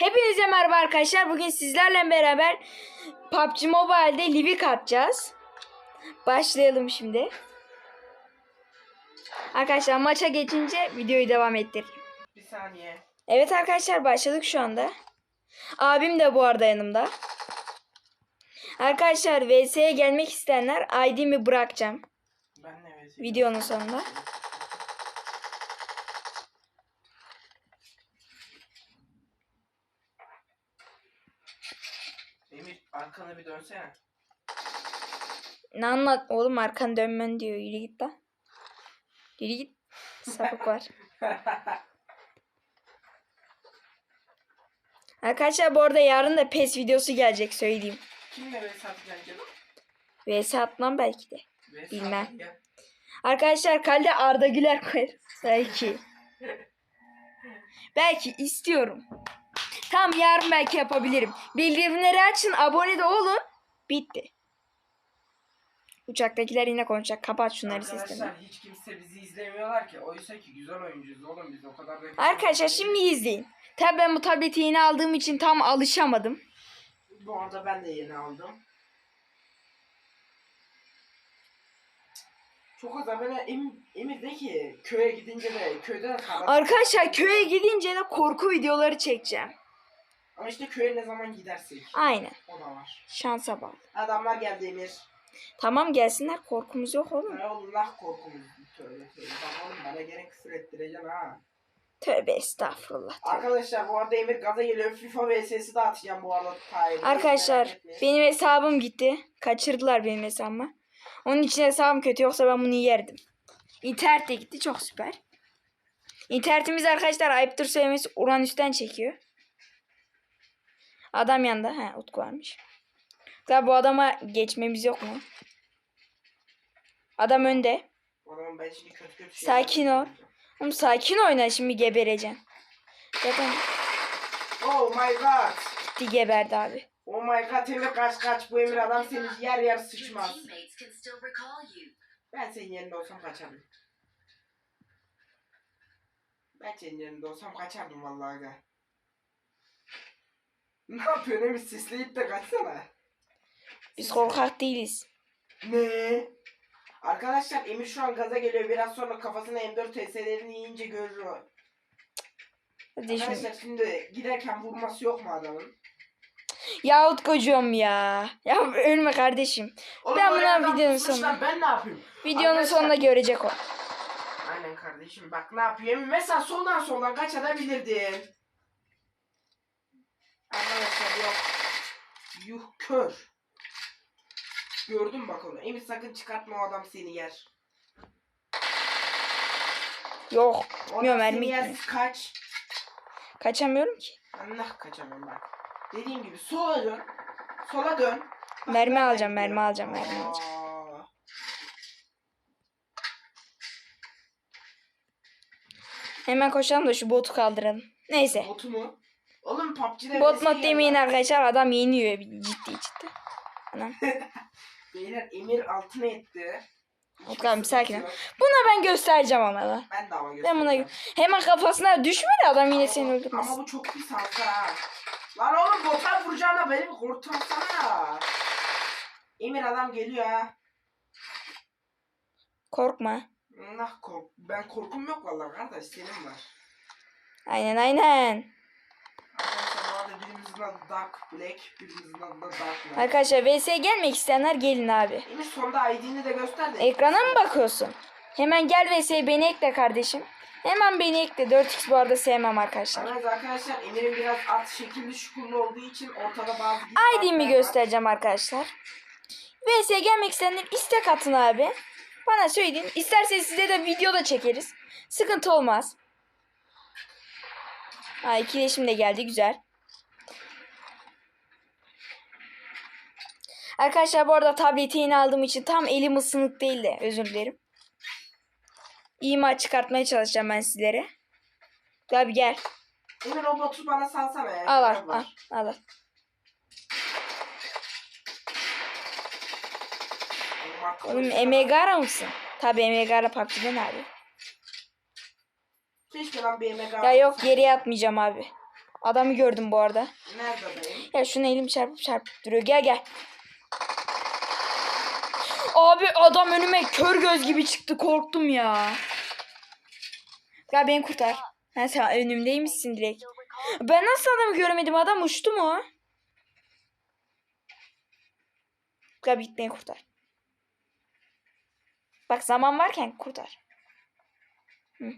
Hepinize merhaba arkadaşlar. Bugün sizlerle beraber PUBG Mobile'de Livik atacağız. Başlayalım şimdi. Arkadaşlar maça geçince videoyu devam ettireyim. Bir saniye. Evet arkadaşlar başladık şu anda. Abim de bu arada yanımda. Arkadaşlar VS'ye gelmek isteyenler ID'mi bırakacağım Ben ne vezir? videonun sonunda. Emir arkana bir dönsene. Ne anlat oğlum arkan dönmen diyor. Yürü git lan. Yürü git. Sapık var. Arkadaşlar bu arada yarın da PES videosu gelecek söyleyeyim. Kimle vs atacaksın canım? VS atmam belki de. VS Bilmem. Arkadaşlar kalde Arda Güler koyarız. Belki. belki istiyorum. Tamam yarın belki yapabilirim. Bildirimleri açın abone de olun. Bitti. Uçaktakiler yine konuşacak. Kapat şunları sistemi. Arkadaşlar hiç kimse bizi izlemiyorlar ki. Oysa ki güzel oyuncuyuz oğlum biz o kadar da... Arkadaşlar şimdi izleyin. Tabii ben bu tableti yeni aldığım için tam alışamadım. Bu arada ben de yeni aldım. Çok az evvel em, Emir de ki köye gidince de köyde de. Arkadaşlar köye gidince de korku videoları çekeceğim. Ama işte köye ne zaman gidersek. Aynen. O da var. Şansa bağlı. Adamlar geldi Emir. Tamam gelsinler korkumuz yok oğlum. Ne oğlum lah korkumuz. Tövbe tövbe. Bak oğlum bana gene küfür ettireceksin ha. Tövbe estağfurullah. Arkadaşlar bu arada Emir gaza geliyor. FIFA vs'si de atacağım bu arada. Tahir. Arkadaşlar benim hesabım gitti. Kaçırdılar benim hesabımı. Onun için hesabım kötü yoksa ben bunu yerdim. İnternet de gitti çok süper. İnternetimiz arkadaşlar ayıptır söylemesi Uranüs'ten çekiyor. Adam yanında. He Utku varmış. Tabi bu adama geçmemiz yok mu? Adam önde. Zaman ben şimdi kötü kötü şey Sakin ol. Oğlum sakin oyna şimdi gebereceğim. Zaten Oh my god. gitti geberdi abi. Oh my god Emir kaç kaç. Bu Emir adam seni yer yer sıçmaz. Ben senin yerinde olsam kaçardım. Ben senin yerinde olsam kaçardım vallahi aga. Ne yapıyorsun Emir? Sisleyip de kaçsana. Biz korkak değiliz. Ne? Arkadaşlar Emir şu an gaza geliyor. Biraz sonra kafasına M4 TS'lerini yiyince görür o. Hadi şimdi. Arkadaşlar şimdi giderken vurması yok mu adamın? Ya Utkucuğum ya. Ya ölme kardeşim. Oğlum Ben oraya buna adam videonun tutmuşlar, sonunda- Ben ne yapayım? Videonun Arkadaşlar- sonunda görecek o. Aynen kardeşim bak ne yapayım. Mesela soldan soldan kaçabilirdin. Arkadaşlar yok. Yuh kör. Gördün bak onu. Emir sakın çıkartma o adam seni yer. Yok. O adam Yok, mermi yer gitmiyor. kaç. Kaçamıyorum ki. Allah kaçamam bak. Dediğim gibi sola dön. Sola dön. Bak, Mermi alacağım, mermi alacağım, mermi alacağım. Aa. Hemen koşalım da şu botu kaldıralım. Neyse. Botu mu? Oğlum PUBG'de Bot mod demeyin arkadaşlar. Adam yeniyor ciddi ciddi. Anam. Beyler Emir altına etti. Abi, sakin ol. Buna ben göstereceğim ona da. Ben de ama Ben buna göstereceğim. hemen kafasına düşme de adam yine seni öldürmez. Ama bu çok pis hasta ha. Lan oğlum bota vuracağına beni kurtarsana. Emir adam geliyor ha. Korkma. Allah kork. Ben korkum yok vallahi kardeş senin var. Aynen aynen. Arkadaşlar bu arada birimizin adı Dark Black, birimizin adı da Dark Knight. Arkadaşlar VS'ye gelmek isteyenler gelin abi. Emir sonda ID'ni de göster de. Ekrana mı bakıyorsun? Hemen gel VS'ye beni ekle kardeşim. Hemen beni ekle. 4x bu arada sevmem arkadaşlar. Evet arkadaşlar Emir'in biraz at şekilli şukurlu olduğu için ortada bazı ID'mi göstereceğim arkadaşlar. VS'ye gelmek isteyenler istek atın abi. Bana söyleyin. İsterseniz size de video da çekeriz. Sıkıntı olmaz. Ha ikileşim de geldi. Güzel. Arkadaşlar bu arada tableti yeni aldığım için tam elim ısınık değil de özür dilerim. İyi maç çıkartmaya çalışacağım ben sizlere. Tabi gel. Emir o botu bana salsana ya. Al al al. al. al. Oğlum konuşsana. Emegara mısın? Tabi Emegara PUBG'den abi. Keşke lan bir emek Ya yok geriye atmayacağım abi. Adamı gördüm bu arada. Nerede dayım? Ya şuna elim çarpıp çarpıp duruyor. Gel gel. Abi adam önüme kör göz gibi çıktı. Korktum ya. Gel beni kurtar. Ha, sen önümdeymişsin direkt. Ben nasıl adamı göremedim? Adam uçtu mu? Gel git kurtar. Bak zaman varken kurtar. Hı.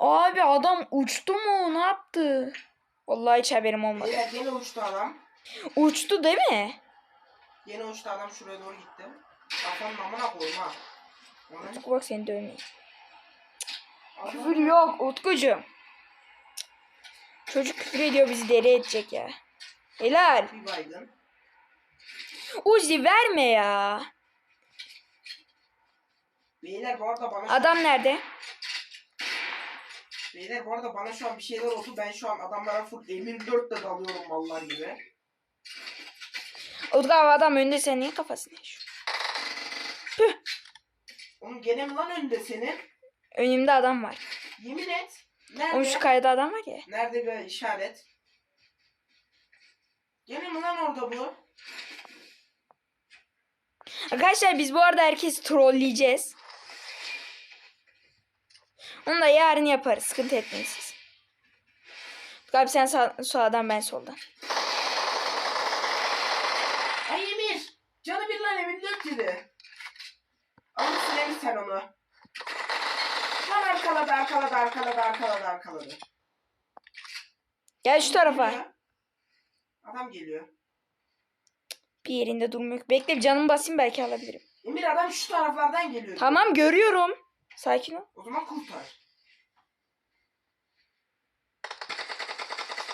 Abi adam uçtu mu? Ne yaptı? Vallahi hiç haberim olmadı. Beyler yine uçtu adam. Uçtu değil mi? Yine uçtu adam şuraya doğru gitti. Kafanın amına koyma. Utku bak seni dövmeyeyim. Adam- Küfür yok Utkucuğum. Çocuk küfür ediyor bizi deli edecek ya. Helal. Bir baygın. Uzi verme ya. Beyler bu arada bana Adam nerede? Beyler bu arada bana şu an bir şeyler oldu. Ben şu an adamlara full emir 4 de dalıyorum mallar gibi. Utku abi adam önde sen niye kafasını yaşıyor? Onun gene mi lan önünde senin? Önümde adam var. Yemin et. Nerede? Onun şu kayada adam var ya. Nerede bir işaret? Gene mi lan orada bu? Arkadaşlar biz bu arada herkesi trolleyeceğiz. Onu da yarın yaparız. Sıkıntı etmeyin siz. Abi sen sağ, sağdan ben soldan. Ay Emir! Canı bir lan Emir 4 yedi. Alırsın Emir sen onu. Lan arkaladı arkaladı arkaladı arkaladı arkaladı. Gel şu tarafa. Adam geliyor. Bir yerinde durmuyor. Bekle canımı basayım belki alabilirim. Emir adam şu taraflardan geliyor. Tamam görüyorum. Sakin ol. O zaman kurtar.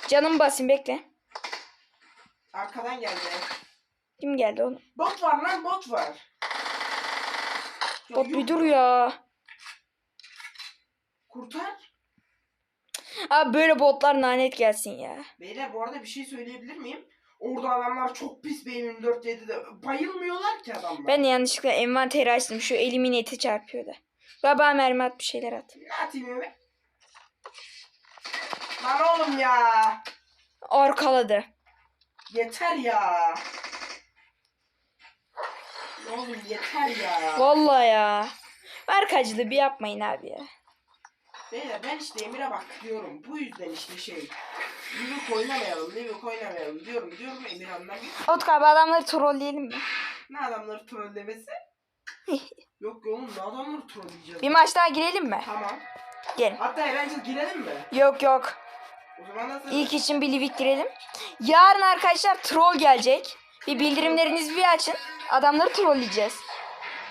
Canımı basayım bekle. Arkadan geldi. Kim geldi oğlum? Bot var lan bot var. Bot bir dur ya. Kurtar. Abi böyle botlar lanet gelsin ya. Beyler bu arada bir şey söyleyebilir miyim? Orada adamlar çok pis benim 4 de bayılmıyorlar ki adamlar. Ben yanlışlıkla envanteri açtım. Şu elimin eti çarpıyor da. Baba mermi at bir şeyler at. Ne atayım Emir? Lan oğlum ya. Arkaladı. Yeter ya. Oğlum yeter ya. Vallahi ya. Arkacılığı bir yapmayın abi ya. Beyler ben işte Emir'e bak diyorum. Bu yüzden işte şey. Livik oynamayalım, Livik oynamayalım diyorum diyorum Emir anlamıyor. Abi adamları trolleyelim mi? Ne adamları trollemesi? Yok oğlum ne adamları trolleyeceğiz? Bir maç daha girelim mi? Tamam. Gelin. Hatta Erencil girelim mi? Yok yok. O zaman nasıl? İlk için bir livik girelim. Yarın arkadaşlar troll gelecek. Bir bildirimlerinizi bir açın. Adamları trolleyeceğiz.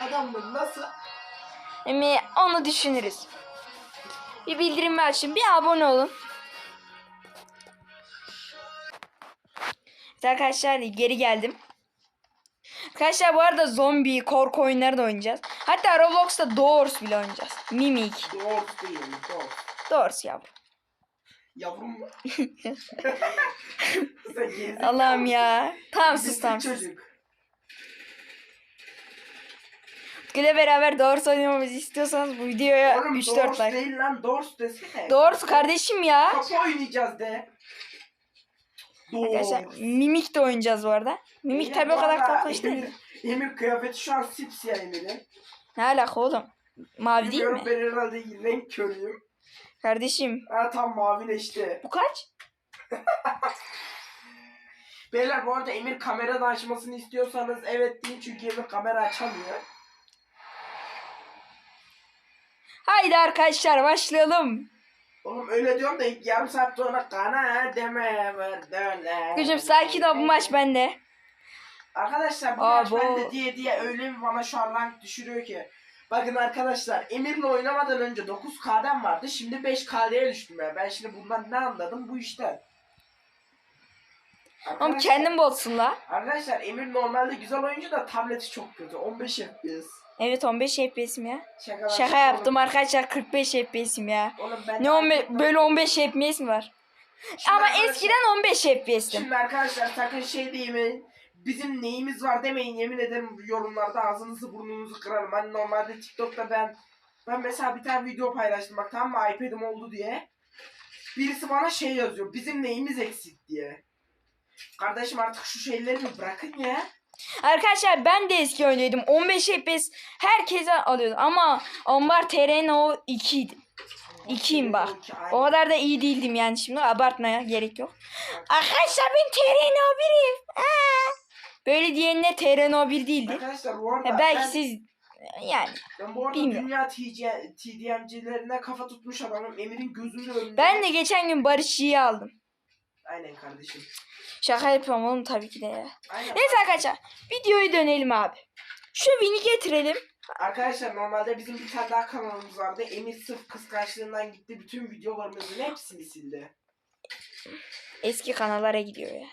Adamlar nasıl? Emi onu düşünürüz. Bir bildirimi açın. Bir abone olun. Evet arkadaşlar geri geldim. Arkadaşlar bu arada zombi, korku oyunları da oynayacağız. Hatta Roblox'ta Doors bile oynayacağız. Mimik. Doğru değil, doğru. Doors yavrum. Yavrum mu? Allah'ım ya. Tamam sus tamam sus. çocuk. Güle beraber Doors oynamamızı istiyorsanız bu videoya Oğlum 3-4 Doors like. değil lan Doors desene. Doors kardeşim ya. Kapı oynayacağız de. Arkadaşlar. Mimik de oynayacağız bu arada. Mimik tabii o kadar değil. Emir, Emir kıyafeti şu an sipsiyah Emir'in. Ne alaka oğlum? Mavi değil mi? ben herhalde renk körüyüm. Kardeşim Ha tam mavileşti. bu kaç? Beyler bu arada Emir kamera da açmasını istiyorsanız evet deyin çünkü Emir kamera açamıyor. Haydi arkadaşlar başlayalım. Oğlum öyle diyorum da yarım saat sonra kana deme deme. Gücüm sakin ol bu maç bende. Arkadaşlar bu Aa, maç bu- bende diye diye öyle bir bana şu an rank düşürüyor ki. Bakın arkadaşlar Emir'le oynamadan önce 9K'den vardı. Şimdi 5K'ye düştüm ya. Ben şimdi bundan ne anladım bu işten. Oğlum Arkadaşlar- kendin botsun la. Arkadaşlar Emir normalde güzel oyuncu da tableti çok kötü. 15 FPS. Evet 15 FPS'im ya. Şaka, Şaka yaptım arkadaşlar 45 FPS'im ya. Oğlum ben Ne 15 böyle 15 FPS mi var? Şimdi Ama eskiden 15 FPS'tim. Şimdi arkadaşlar sakın şey demeyin. Bizim neyimiz var demeyin yemin ederim yorumlarda ağzınızı burnunuzu kırarım. Hani normalde TikTok'ta ben Ben mesela bir tane video paylaştım bak tamam mı iPad'im oldu diye. Birisi bana şey yazıyor. Bizim neyimiz eksik diye. Kardeşim artık şu şeyleri mi bırakın ya. Arkadaşlar ben de eski oynuyordum. 15 FPS herkese alıyordu ama Ambar TRNO 2 idi. İkiyim bak. Aynen. O kadar da iyi değildim yani şimdi abartmaya gerek yok. Arkadaşlar ben TRNO 1'im. Böyle diyenler TRNO 1 değildi. Arkadaşlar bu arada Ha, belki ben, siz yani ben bu arada bilmiyorum. dünya TC, TDM'cilerine kafa tutmuş adamım. Emir'in gözünün önünde. ben de geçen gün Barışçı'yı aldım. Aynen kardeşim. Şaka yapıyorum oğlum tabii ki de ya. Aynen. Neyse arkadaşlar videoya dönelim abi. Şu Win'i getirelim. Arkadaşlar normalde bizim bir tane daha kanalımız vardı. Emir sırf kıskançlığından gitti. Bütün videolarımızın hepsini sildi. Eski kanallara gidiyor ya.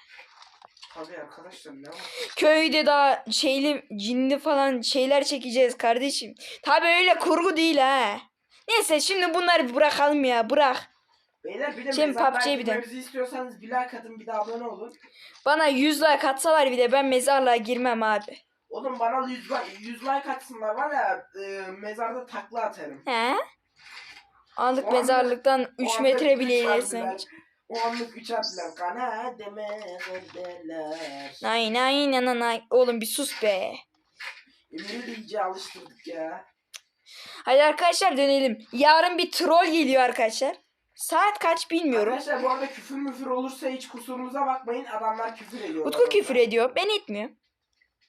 Tabii arkadaşlar ne var? Köyde daha şeyli cinli falan şeyler çekeceğiz kardeşim. Tabii öyle kurgu değil ha. Neyse şimdi bunları bırakalım ya bırak. Beyler bir de Şimdi mezar PUBG'ye bir de. mevzu istiyorsanız bir like atın bir de abone olun. Bana 100 like atsalar bir de ben mezarlığa girmem abi. Oğlum bana 100 like, 100 like atsınlar var ya e, mezarda takla atarım. He? Anlık O anlık- mezarlıktan O 3 anlık metre bile ilersen. harfler. O anlık 3 harfler. Kana demez derler. Nay nay nay nay nay. Oğlum bir sus be. Emir'i de iyice alıştırdık ya. Hadi arkadaşlar dönelim. Yarın bir troll geliyor arkadaşlar. Saat kaç bilmiyorum. Arkadaşlar bu arada küfür müfür olursa hiç kusurumuza bakmayın. Adamlar küfür ediyor. Utku küfür ediyor. Ben etmiyorum.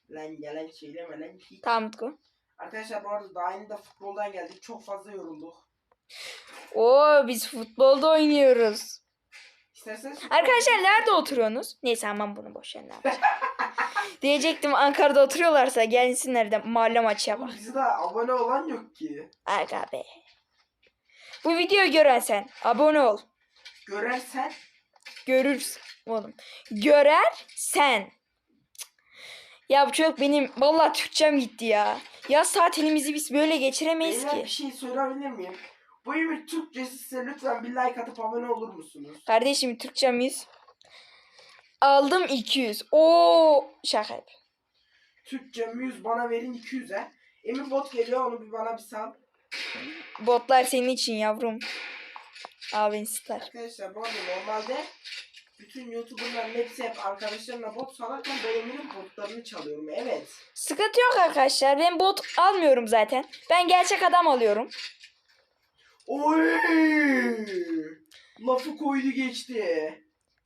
Lan yalan söyleme lan. Hiç. Tamam Utku. Arkadaşlar bu arada daha yeni de futboldan geldik. Çok fazla yorulduk. Oo biz futbolda oynuyoruz. İsterseniz Arkadaşlar nerede oturuyorsunuz? Neyse aman bunu boş ver, ne yapacağım. Diyecektim Ankara'da oturuyorlarsa gelsinler de mahalle maçı yapar. Oğlum Bizde abone olan yok ki. Aga be. Bu videoyu gören sen abone ol. Görersen Görürsün oğlum. Görer sen. Ya bu çocuk benim vallahi Türkçem gitti ya. Yaz tatilimizi biz böyle geçiremeyiz beyler ki. bir şey söyleyebilir miyim? Bu Emir Türkçesi size lütfen bir like atıp abone olur musunuz? Kardeşim Türkçem 100. Aldım 200. Oo şaka yap. Türkçe 100 bana verin 200'e. Emir bot geliyor onu bir bana bir sal. Botlar senin için yavrum. Abin star. Arkadaşlar bu arada normalde bütün YouTuber'ların hepsi hep arkadaşlarına bot salarken ben Emir'in botlarını çalıyorum. Evet. Sıkıntı yok arkadaşlar. Ben bot almıyorum zaten. Ben gerçek adam alıyorum. Oy! Lafı koydu geçti.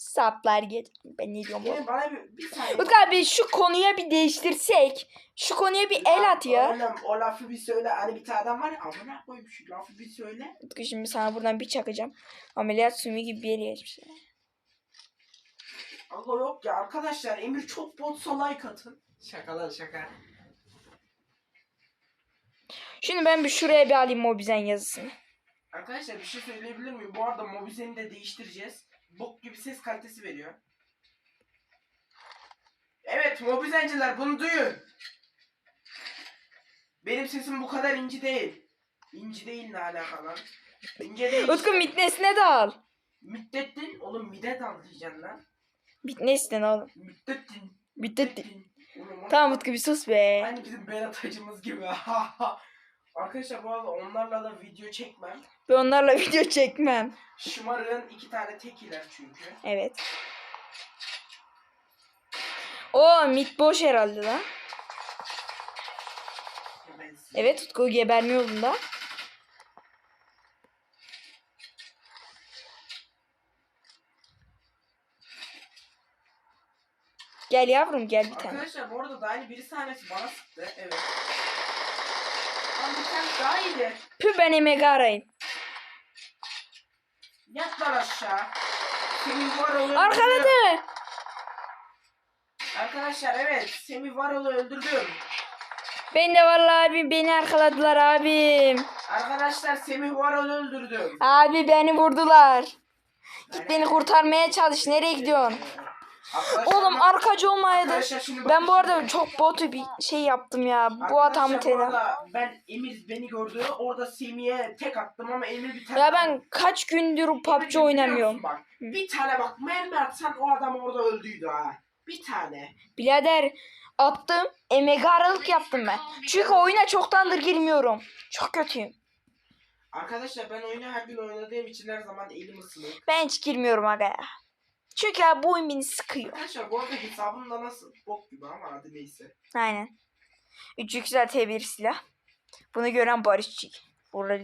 Saplar geç. Ben ne diyorum oğlum? Yine bana bir, bir saniye. Utku abi şu konuya bir değiştirsek. Şu konuya bir el at ya. Oğlum o lafı bir söyle. Hani bir tane adam var ya amına koyayım şu lafı bir söyle. Utku şimdi sana buradan bir çakacağım. Ameliyat sümüğü gibi bir yere geçmiş. Allah yok ya arkadaşlar Emir çok botsa like atın. Şakalar şaka. Şimdi ben bir şuraya bir alayım Mobizen yazısını. Arkadaşlar bir şey söyleyebilir miyim? Bu arada Mobizen'i de değiştireceğiz. Bok gibi ses kalitesi veriyor. Evet Mobizenciler bunu duyun. Benim sesim bu kadar inci değil. İnci değil ne alaka lan? İnce değil. Utku Mitnes'ine de al. Müddettin. Oğlum midet al diyeceksin lan. Mitnes'ten oğlum. Müddettin. Mitnes'ten. Oğlum, o- Tamam Utku bir sus be. Aynı bizim Berat hacımız gibi. Arkadaşlar bu arada onlarla da video çekmem. Ben onlarla video çekmem. Şımarığın iki tane tekiler çünkü. Evet. O mit boş herhalde lan. Evet Utku geberme yolunda. Gel yavrum gel bir tane. Arkadaşlar bu arada daha yeni birisi tanesi bana sıktı. Evet. Lan bir tane daha iyiydi. Pü ben Emeg'i arayayım. Yat lan aşağı. Semih Varol'u Arkaladı. Arkadaşlar evet Semih Varol'u öldürdüm. Ben de vallahi abi beni arkaladılar abim. Arkadaşlar Semih Varol'u öldürdüm. Abi beni vurdular. Git beni kurtarmaya çalış. Nereye gidiyorsun? Arkadaşlar, Oğlum arkacı. Arkadaşlar şimdi Ben bu arada şimdi. çok botu bir şey yaptım ya. Bu Arkadaşlar, hatamı bu telafi. arada Ben Emir beni gördü. Orada Semih'e tek attım ama Emir bir tane Ya ben kaç gündür PUBG oynamıyorum. Bak, bir tane bak mermi atsan o adam orada öldüydü ha. Bir tane. Birader attım. Emega aralık yaptım ben. Çünkü oyuna çoktandır girmiyorum. Çok kötüyüm. Arkadaşlar ben oyunu her gün oynadığım için her zaman elim ısınıyor. Ben hiç girmiyorum aga ya. Çünkü abi bu oyun beni sıkıyor. Arkadaşlar bu arada hesabım da nasıl? Bok gibi ama adı neyse. Aynen. Üç yüksel T1 silah. Bunu gören barışçı. Burada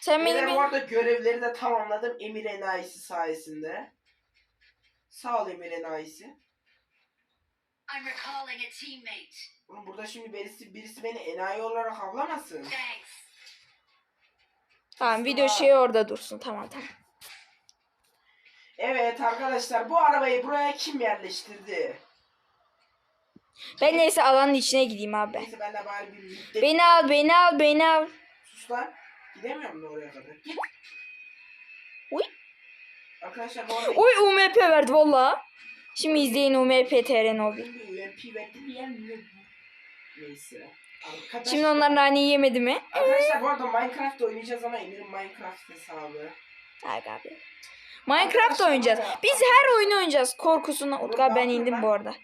Sen benim bu arada görevleri de tamamladım Emir Enayisi sayesinde. Sağ ol Emir Enayisi. I'm recalling a teammate. Oğlum burada şimdi birisi, birisi beni enayi olarak avlamasın. Thanks. Tamam video şey orada dursun. Tamam tamam. Evet arkadaşlar bu arabayı buraya kim yerleştirdi? Ben neyse alanın içine gideyim abi. Neyse ben de bari bir müddet... Beni al beni al beni al. Sus lan. Gidemiyorum da oraya kadar. Git. Uy. Arkadaşlar bu arada Uy UMP verdi valla. Şimdi izleyin UMP TRN bir UMP verdi yenmiyor. Neyse. Arkadaşlar, Şimdi onlar naneyi yemedi mi? Arkadaşlar bu arada Minecraft oynayacağız ama Emir'in Minecraft hesabı. Aga abi. Minecraft oynayacağız. Biz her oyunu oynayacağız. Korkusuna. Utku ben indim bu arada.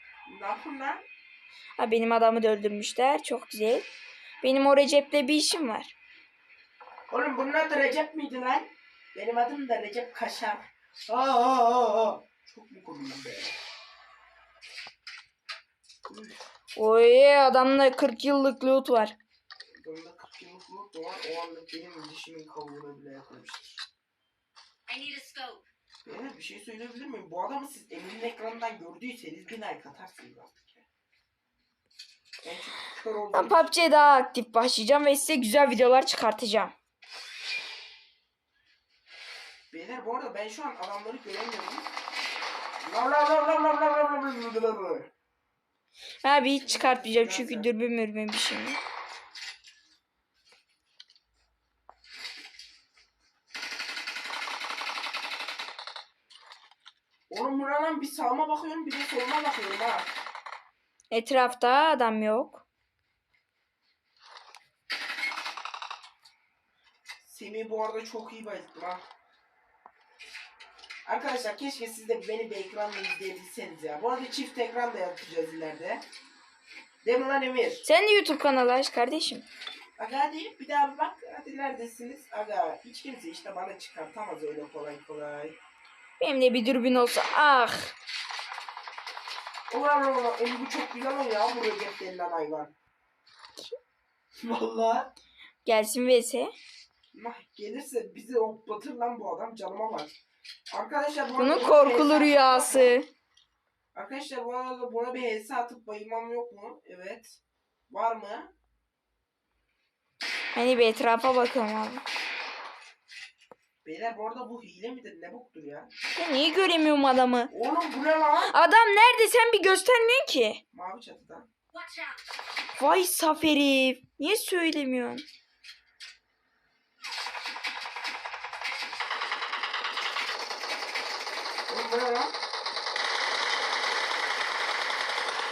Ha, benim adamı da öldürmüşler. Çok güzel. Benim o Recep'le bir işim var. Oğlum bunun adı Recep miydi lan? Benim adım da Recep Kaşar. Aa, aa, aa, aa. Çok mu komik be? Oy adamda 40 yıllık loot var. Sonunda 40 yıllık not doğar. O anlık benim dişimin kavuğuna bile yapmıştır. I need a scope. Beyler bir şey söyleyebilir miyim? Bu adamı siz Emir'in ekranından gördüyseniz bir like atarsınız artık ya. Ben çok kör oldum. Ben PUBG'ye daha aktif başlayacağım ve size güzel videolar çıkartacağım. Beyler bu arada ben şu an adamları göremiyorum. Lav lav. Abi hiç çıkartmayacağım çünkü dürbün mürbün bir şey yok. Buradan bir sağıma bakıyorum bir de soluma bakıyorum ha. Etrafta adam yok. Semih bu arada çok iyi bayılttım ha. Arkadaşlar keşke siz de beni bir ekranla izleyebilseniz ya. Bu arada çift ekran da yapacağız ileride. Değil mi lan Emir? Sen de YouTube kanalı aç kardeşim. Aga hadi bir daha bir bak. Hadi neredesiniz? Aga hiç kimse işte bana çıkartamaz öyle kolay kolay. Benim de bir dürbün olsa ah. Ulan ulan Emir bu çok güzel oynuyor ya bu Recep denilen hayvan. Valla. Gelsin vs. Nah, gelirse bizi hoplatır lan bu adam canıma bak. Arkadaşlar bu Bunun arada korkulu rüyası. Arkadaşlar bu arada buna bir HS atıp bayılmam yok mu? Evet. Var mı? Hani bir etrafa bakalım abi. Beyler bu arada bu hile midir? Ne boktur ya? Ben niye göremiyorum adamı? Oğlum bu ne lan? Adam nerede sen bir göstermiyorsun ki. Mavi çatıda. Vay saf herif. Niye söylemiyorsun? Oğlum bu ne lan?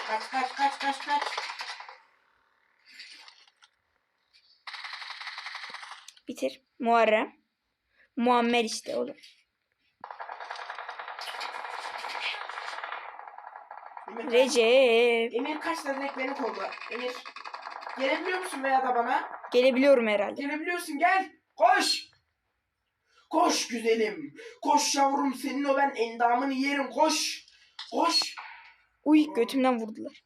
Kaç kaç kaç kaç kaç. Bitir. Muharrem. Muammer işte oğlum. Emir, Recep. Emir kaç da direkt beni kolla. Emir. Gelebiliyor musun veya da bana? Gelebiliyorum herhalde. Gelebiliyorsun gel. Koş. Koş güzelim. Koş yavrum senin o ben endamını yerim koş. Koş. Uy götümden vurdular.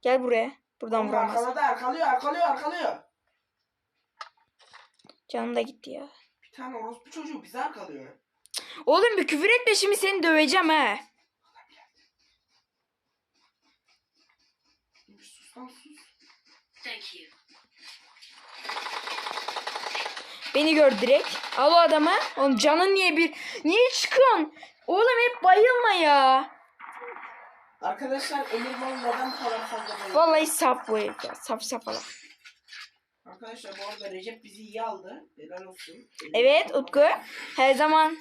Gel buraya. Buradan Oğlum vuramaz. Arkaladı arkalıyor arkalıyor arkalıyor. Canım da gitti ya. Bir tane orospu çocuğu bizi arkalıyor. Oğlum bir küfür etme şimdi seni döveceğim ha. Emir sus lan sus. Thank you. Beni gör direkt. Al o adamı. Oğlum canın niye bir... Niye çıkıyorsun? Oğlum hep bayılma ya. Arkadaşlar Emir Mal neden kadar fazla bayıldı? Vallahi saf bu herif ya. Saf safala. Arkadaşlar bu arada Recep bizi iyi aldı. Helal olsun. Evet Utku. Her zaman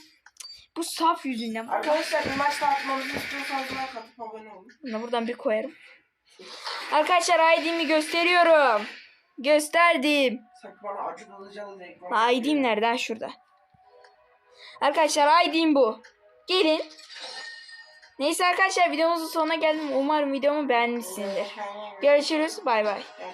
bu saf yüzünden. Arkadaşlar bir maç daha atmamızı istiyorsanız like atıp abone olun. Bunu buradan bir koyarım. Arkadaşlar ID'mi gösteriyorum. Gösterdim. Sanki bana acı reklam. ID'm nerede? Ha, şurada. Arkadaşlar ID'm bu. Gelin. Neyse arkadaşlar videomuzun sonuna geldim. Umarım videomu beğenmişsinizdir. Görüşürüz. Bay bay.